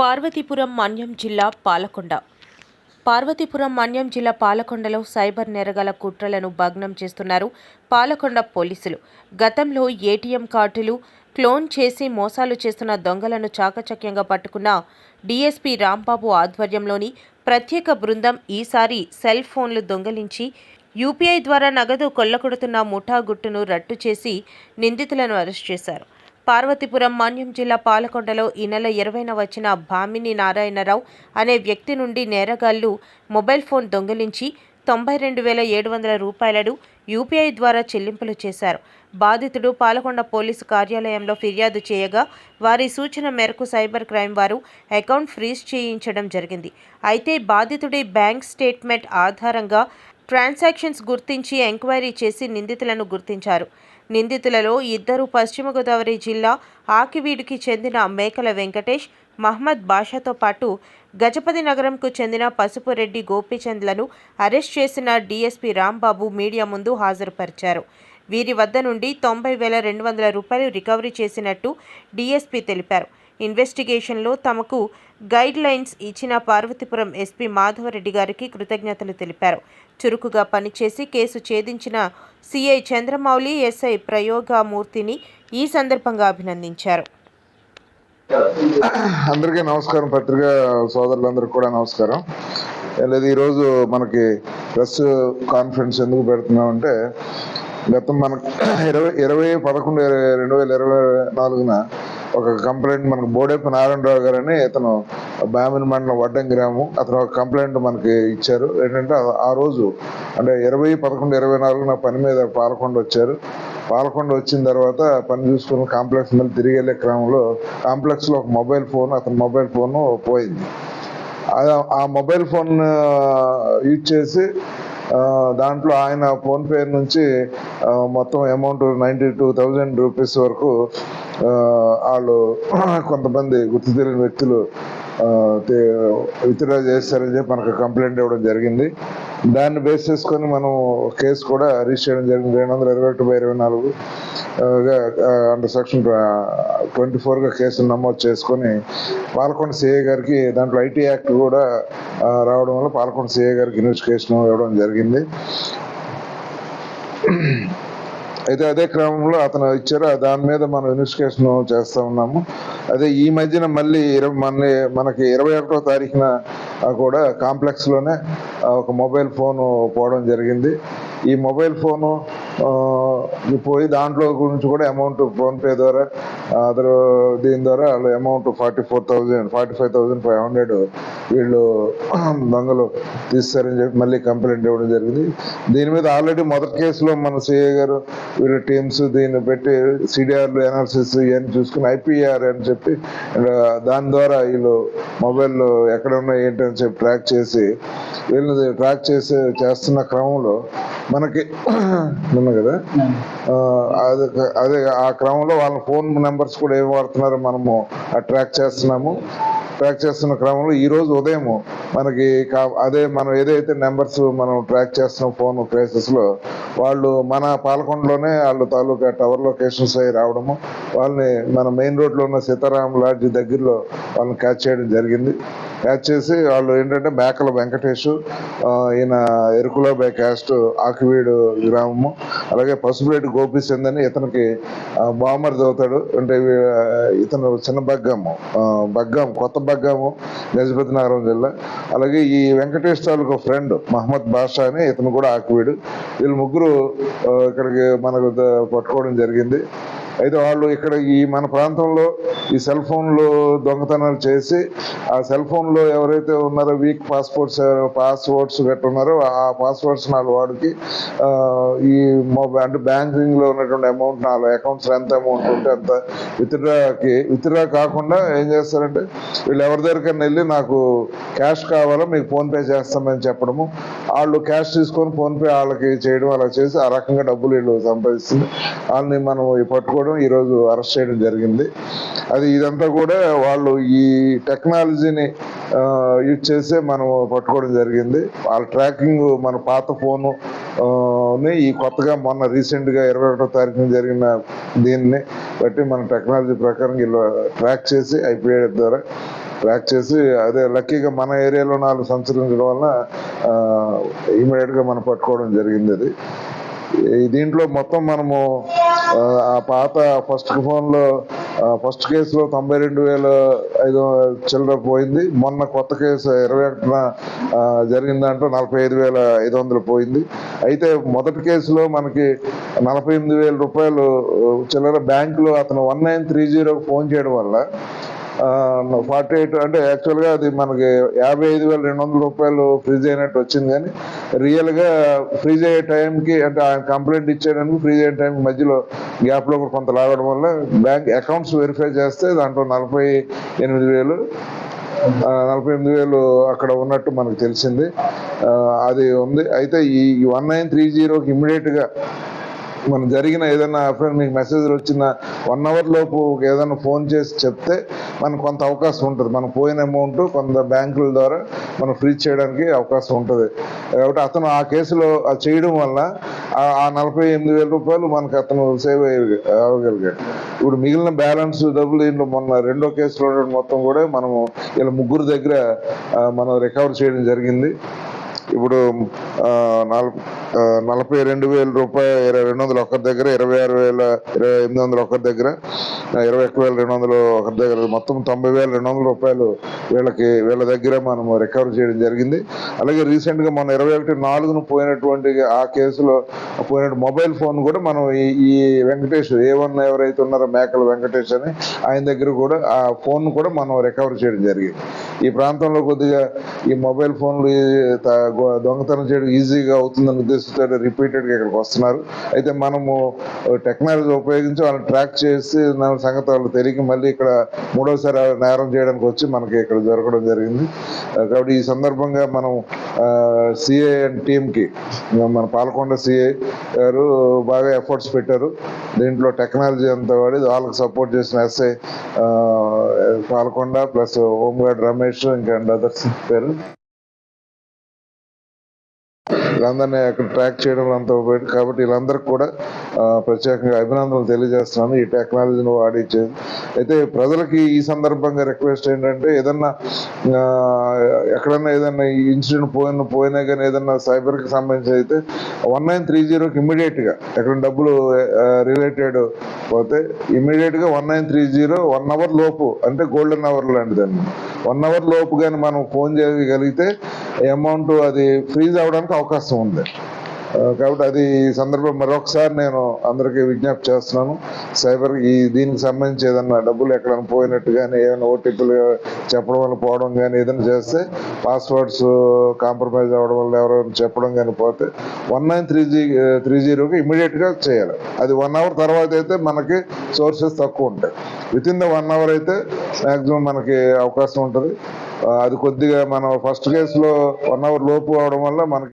పార్వతీపురం మన్యం జిల్లా పాలకొండ. పార్వతీపురం మన్యం జిల్లా పాలకొండలో సైబర్ నేరగాల కుట్రలను భగ్నం చేస్తున్నారు పాలకొండ పోలీసులు. గతంలో ఏటీఎం కార్డులు క్లోన్ చేసి మోసాలు చేస్తున్న దొంగలను చాకచక్యంగా పట్టుకున్న డీఎస్పీ రాంబాబు ఆధ్వర్యంలోని ప్రత్యేక బృందం ఈసారి సెల్ ఫోన్లు దొంగలించి యూపీఐ ద్వారా నగదు కొల్లకొడుతున్న ముఠా గుట్టును రట్టు చేసి నిందితులను అరెస్ట్ చేశారు. పార్వతీపురం మాన్యం జిల్లా పాలకొండలో ఈ నెల ఇరవైన వచ్చిన భామిని నారాయణరావు అనే వ్యక్తి నుండి నేరగాళ్ళు మొబైల్ ఫోన్ దొంగిలించి తొంభై రెండు వేల ఏడు వందల రూపాయలను యూపీఐ ద్వారా చెల్లింపులు చేశారు. బాధితుడు పాలకొండ పోలీసు కార్యాలయంలో ఫిర్యాదు చేయగా వారి సూచన మేరకు సైబర్ క్రైమ్ వారు అకౌంట్ ఫ్రీజ్ చేయించడం జరిగింది. అయితే బాధితుడి బ్యాంక్ స్టేట్మెంట్ ఆధారంగా ట్రాన్సాక్షన్స్ గుర్తించి ఎంక్వైరీ చేసి నిందితులను గుర్తించారు. నిందితులలో ఇద్దరు పశ్చిమ గోదావరి జిల్లా ఆకివీడుకి చెందిన మేకల వెంకటేష్ మహమ్మద్ బాషాతో పాటు గజపతి నగరంకు చెందిన పసుపురెడ్డి గోపీచంద్లను అరెస్ట్ చేసిన డీఎస్పీ రాంబాబు మీడియా ముందు హాజరుపరిచారు. వీరి వద్ద నుండి తొంభై వేల రెండు వందల రూపాయలు రికవరీ చేసినట్టు డీఎస్పీ తెలిపారు. ఇన్వెస్టిగేషన్లో తమకు గైడ్ లైన్స్ ఇచ్చిన పార్వతీపురం ఎస్పీ మాధవరెడ్డి గారికి కృతజ్ఞతలు తెలిపారు. చురుకుగా పనిచేసి కేసు ఛేదించిన సిఐ చంద్రమౌళి ఎస్ఐ ప్రయోగమూర్తిని ఈ సందర్భంగా అభినందించారు. అందరికీ నమస్కారం పత్రికా సోదరులందరికీ కూడా నమస్కారం. లేదు ఈరోజు మనకి ప్రెస్ కాన్ఫరెన్స్ ఎందుకు పెడుతున్నాం అంటే గతం మనకు ఇరవై ఇరవై పదకొండు ఇరవై- రెండు వేల ఇరవై నాలుగున ఒక కంప్లైంట్ మనకు బోడేపు నారాయణరావు గారు అని ఇతను బామిని మండలం వడ్డం గ్రామం. అతను ఒక కంప్లైంట్ మనకి ఇచ్చారు. ఏంటంటే ఆ- రోజు అంటే ఇరవై పదకొండు ఇరవై నాలుగున పని మీద పాలకొండ వచ్చారు. పాలకొండ వచ్చిన తర్వాత పని చూసుకుని కాంప్లెక్స్ మీద తిరిగి వెళ్ళే క్రమంలో కాంప్లెక్స్లో ఒక మొబైల్ ఫోన్ అతని మొబైల్ ఫోన్ పోయింది. ఆ- మొబైల్ ఫోన్ యూజ్ చేసి దాంట్లో ఆయన ఫోన్పే నుంచి మొత్తం amount ninety two thousand rupees వరకు వాళ్ళు కొంతమంది గుర్తు తెలియని వ్యక్తులు విత్డ్రా చేస్తారని చెప్పి మనకు కంప్లైంట్ ఇవ్వడం జరిగింది. దాన్ని బేస్ చేసుకొని మనం కేసు కూడా రిజిస్టర్ చేయడం జరిగింది. రెండు వందల ఇరవై ఒకటి బై ఇరవై నాలుగు అండర్ సెక్షన్ ట్వంటీ ఫోర్గా కేసులు నమోదు చేసుకొని పాలకొండ సిఏ గారికి దాంట్లో ఐటీ యాక్ట్ కూడా రావడం వల్ల పాలకొండ సిఏ గారికి ఇన్వెస్టిగేషన్ ఇవ్వడం జరిగింది. అయితే అదే క్రమంలో అతను ఇచ్చారు. దాని మీద మనం ఇన్వెస్టిగేషన్ చేస్తా ఉన్నాము. అదే ఈ మధ్యన మళ్ళీ ఇరవై మన మనకి ఇరవై ఒకటో తారీఖున కూడా కాంప్లెక్స్లోనే ఒక మొబైల్ ఫోన్ పోవడం జరిగింది. ఈ మొబైల్ ఫోను పోయి దాంట్లో గురించి కూడా అమౌంట్ ఫోన్పే ద్వారా అదర్ దీని ద్వారా వాళ్ళు amount forty four thousand forty five thousand five hundred వీళ్ళు దొంగలు తీస్తారని చెప్పి మళ్ళీ కంప్లైంట్ ఇవ్వడం జరిగింది. దీని మీద ఆల్రెడీ మొదటి కేసులో మన సిఐ గారు వీళ్ళ టీమ్స్ దీన్ని పెట్టి సిడిఆర్లు అనాలిసిస్ ఇవన్నీ చూసుకుని ఐపీఆర్ అని చెప్పి దాని ద్వారా వీళ్ళు మొబైల్లో ఎక్కడ ఉన్నాయి ఏంటి అని చెప్పి ట్రాక్ చేసి వీళ్ళని ట్రాక్ చేసి చేస్తున్న క్రమంలో మనకి ఉంది కదా? అదే అదే ఆ క్రమంలో వాళ్ళ ఫోన్ నెంబర్స్ కూడా ఏం వాడుతున్నారో మనము ట్రాక్ చేస్తున్నాము. ట్రాక్ చేస్తున్న క్రమంలో ఈ రోజు ఉదయం మనకి కా- అదే మనం ఏదైతే నెంబర్స్ మనం ట్రాక్ చేస్తున్నాం ఫోన్ ప్లేసెస్లో వాళ్ళు మన పాలకొండలోనే వాళ్ళు తాలూకా టవర్ లొకేషన్స్ అయి రావడము వాళ్ళని మన మెయిన్ రోడ్లో ఉన్న సీతారాం లాడ్జ్ దగ్గరలో వాళ్ళని క్యాచ్ చేయడం జరిగింది. క్యాచ్ చేసి వాళ్ళు ఏంటంటే మేకల వెంకటేష్ ఈయన ఎరుకుల బై క్యాస్ట్ ఆకివీడు గ్రామము అలాగే పసుపులేటి గోపిచంద్ అని ఇతనికి బామర్ చదువుతాడు అంటే ఇతను చిన్న బగ్గాము బగ్గాం కొత్త బగ్గాము గజపతి నగరం జిల్లా. అలాగే ఈ వెంకటేష్ తాలూకు ఫ్రెండ్ మహమ్మద్ బాషా అని ఇతను కూడా ఆకివీడు. వీళ్ళు ముగ్గురు ఇక్కడికి మనకు పట్టుకోవడం జరిగింది. అయితే వాళ్ళు ఇక్కడ ఈ మన ప్రాంతంలో ఈ సెల్ ఫోన్లు దొంగతనాలు చేసి ఆ సెల్ ఫోన్లో ఎవరైతే ఉన్నారో వీక్ పాస్పోర్ట్స్ పాస్వర్డ్స్ గట్రా ఉన్నారో ఆ పాస్వర్డ్స్ నాలుగు వాడికి ఈ మొబైల్ అంటే బ్యాంకింగ్లో ఉన్నటువంటి అమౌంట్ నాలుగు అకౌంట్స్ ఎంత అమౌంట్ ఉంటే అంత విత్డ్రాకి విత్డ్రా కాకుండా ఏం చేస్తారంటే వీళ్ళు ఎవరి దగ్గరికైనా వెళ్ళి నాకు క్యాష్ కావాలో మీకు ఫోన్పే చేస్తామని చెప్పడము. వాళ్ళు క్యాష్ తీసుకొని ఫోన్పే వాళ్ళకి చేయడం అలా చేసి ఆ రకంగా డబ్బులు వీళ్ళు సంపాదిస్తుంది వాళ్ళని మనం పట్టుకోవడం ఈరోజు అరెస్ట్ చేయడం జరిగింది. అది ఇదంతా కూడా వాళ్ళు ఈ టెక్నాలజీని యూజ్ చేసే మనం పట్టుకోవడం జరిగింది. వాళ్ళ ట్రాకింగ్ మన పాత ఫోను ఈ కొత్తగా మొన్న రీసెంట్గా ఇరవై ఒకటో తారీఖున జరిగిన దీన్ని బట్టి మన టెక్నాలజీ ప్రకారం వీళ్ళు ట్రాక్ చేసి ఐపీఐ ద్వారా ట్రాక్ చేసి అదే లక్కీగా మన ఏరియాలో నాలుగు సంచరించడం వలన ఇమీడియట్గా మనం పట్టుకోవడం జరిగింది అది. దీంట్లో మొత్తం మనము ఆ పాత ఫస్ట్ ఫోన్లో ఫస్ట్ కేసులో తొంభై రెండు వేల ఐదు చిల్లర పోయింది. మొన్న కొత్త కేసు ఇరవై ఒకటిన ఆ, జరిగిన దాంట్లో నలభై ఐదు వేల ఐదు వందలు పోయింది. అయితే మొదటి కేసులో మనకి నలభై ఎనిమిది వేల రూపాయలు చిల్లర బ్యాంకులో అతను వన్ నైన్ త్రీ జీరోకి ఫోన్ చేయడం వల్ల ఫార్టీ ఎయిట్ అంటే యాక్చువల్గా అది మనకి యాభై ఐదు వేల రెండు వందల రూపాయలు ఫ్రీజ్ అయినట్టు వచ్చింది కానీ రియల్గా ఫ్రీజ్ అయ్యే టైంకి అంటే ఆయన కంప్లైంట్ ఇచ్చేయడానికి ఫ్రీజ్ అయ్యే టైంకి మధ్యలో గ్యాప్లో కూడా కొంత లాగడం వల్ల బ్యాంక్ అకౌంట్స్ వెరిఫై చేస్తే దాంట్లో నలభై ఎనిమిది వేలు నలభై ఎనిమిది వేలు అక్కడ ఉన్నట్టు మనకు తెలిసింది. అది ఉంది. అయితే ఈ వన్ నైన్ త్రీ జీరోకి ఇమ్మీడియట్గా మనం జరిగిన ఏదైనా అఫైర్ మీకు మెసేజ్లు వచ్చిన వన్ అవర్ లోపు ఏదైనా ఫోన్ చేసి చెప్తే మనకు కొంత అవకాశం ఉంటుంది. మనం పోయిన అమౌంట్ కొంత బ్యాంకుల ద్వారా మనం ఫ్రీజ్ చేయడానికి అవకాశం ఉంటుంది. కాబట్టి అతను ఆ కేసులో అది చేయడం వల్ల ఆ- నలభై ఎనిమిది వేల రూపాయలు మనకు అతను సేవ్ అవ్వగలిగాడు. ఇప్పుడు మిగిలిన బ్యాలెన్స్ డబ్బులు దీంట్లో మొన్న రెండో కేసులో మొత్తం కూడా మనము ఇలా ముగ్గురు దగ్గర మనం రికవర్ చేయడం జరిగింది. ఇప్పుడు నాలుగు నలభై రెండు వేల రూపాయలు ఇరవై రెండు వందలు ఒకరి దగ్గర ఇరవై ఆరు వేల ఇరవై ఎనిమిది వందలు ఒకరి దగ్గర ఇరవై ఒక్క వేల రెండు వందలు ఒకరి దగ్గర. మొత్తం తొంభై వేల రెండు వందల రూపాయలు వీళ్ళకి వీళ్ళ దగ్గర మనము రికవర్ చేయడం జరిగింది. అలాగే రీసెంట్గా మన ఇరవై ఒకటి నాలుగును పోయినటువంటి ఆ కేసులో పోయిన మొబైల్ ఫోన్ కూడా మనం ఈ వెంకటేష్ ఏ వన్ ఎవరైతే ఉన్నారో మేకల వెంకటేష్ అని ఆయన దగ్గర కూడా ఆ ఫోన్ కూడా మనం రికవర్ చేయడం జరిగింది. ఈ ప్రాంతంలో కొద్దిగా ఈ మొబైల్ ఫోన్లు దొంగతనం చేయడం ఈజీగా అవుతుందన్న ఉద్దేశంతో రిపీటెడ్గా ఇక్కడికి వస్తున్నారు. అయితే మనము టెక్నాలజీ ఉపయోగించి వాళ్ళని ట్రాక్ చేసి సంగతి వాళ్ళు తెలియక మళ్ళీ ఇక్కడ మూడోసారి నేరం చేయడానికి వచ్చి మనకి ఇక్కడ దొరకడం జరిగింది. కాబట్టి ఈ సందర్భంగా మనం సిఏ అండ్ టీంకి మన పాలకొండ సిఏ గారు బాగా ఎఫర్ట్స్ పెట్టారు. దీంట్లో టెక్నాలజీ అంతా వాడి వాళ్ళకి సపోర్ట్ చేసిన SI Palakonda plus home guard Ramesh ఇంకా అండ్ అదర్స్ పేరు. వీళ్ళందరినీ అక్కడ ట్రాక్ చేయడం అంత కాబట్టి వీళ్ళందరికీ కూడా ప్రత్యేకంగా అభినందనలు తెలియజేస్తున్నాను. ఈ టెక్నాలజీని వాడిచ్చేది అయితే ప్రజలకి ఈ సందర్భంగా రిక్వెస్ట్ ఏంటంటే ఏదన్నా ఎక్కడన్నా ఏదన్నా ఈ ఇన్సిడెంట్ పోయిన పోయినా కానీ ఏదన్నా సైబర్కి సంబంధించి అయితే వన్ నైన్ త్రీ జీరోకి ఇమీడియట్గా ఎక్కడ డబ్బులు రిలేటెడ్ పోతే ఇమీడియట్గా one nine three zero one hour లోపు అంటే గోల్డెన్ అవర్ లాంటిదండి. వన్ అవర్ లోపు కానీ మనం ఫోన్ చేయగలిగితే అమౌంట్ అది ఫ్రీజ్ అవడానికి అవకాశం అవకాశం ఉంది. కాబట్టి అది ఈ సందర్భం మరొకసారి నేను అందరికీ విజ్ఞప్తి చేస్తున్నాను. సైబర్ ఈ దీనికి సంబంధించి ఏదన్నా డబ్బులు ఎక్కడైనా పోయినట్టు కానీ ఏమైనా ఓటీపీలు చెప్పడం వల్ల పోవడం కానీ ఏదైనా చేస్తే పాస్వర్డ్స్ కాంప్రమైజ్ అవ్వడం వల్ల ఎవరైనా చెప్పడం కానీ పోతే వన్ నైన్ త్రీ జీ త్రీ జీరోకి ఇమీడియట్గా చేయాలి. అది వన్ అవర్ తర్వాత అయితే మనకి సోర్సెస్ తక్కువ ఉంటాయి. With in the one hour అయితే మ్యాక్సిమం మనకి అవకాశం ఉంటుంది. అది కొద్దిగా మనం ఫస్ట్ కేసులో వన్ అవర్ లోపు అవడం వల్ల మనకి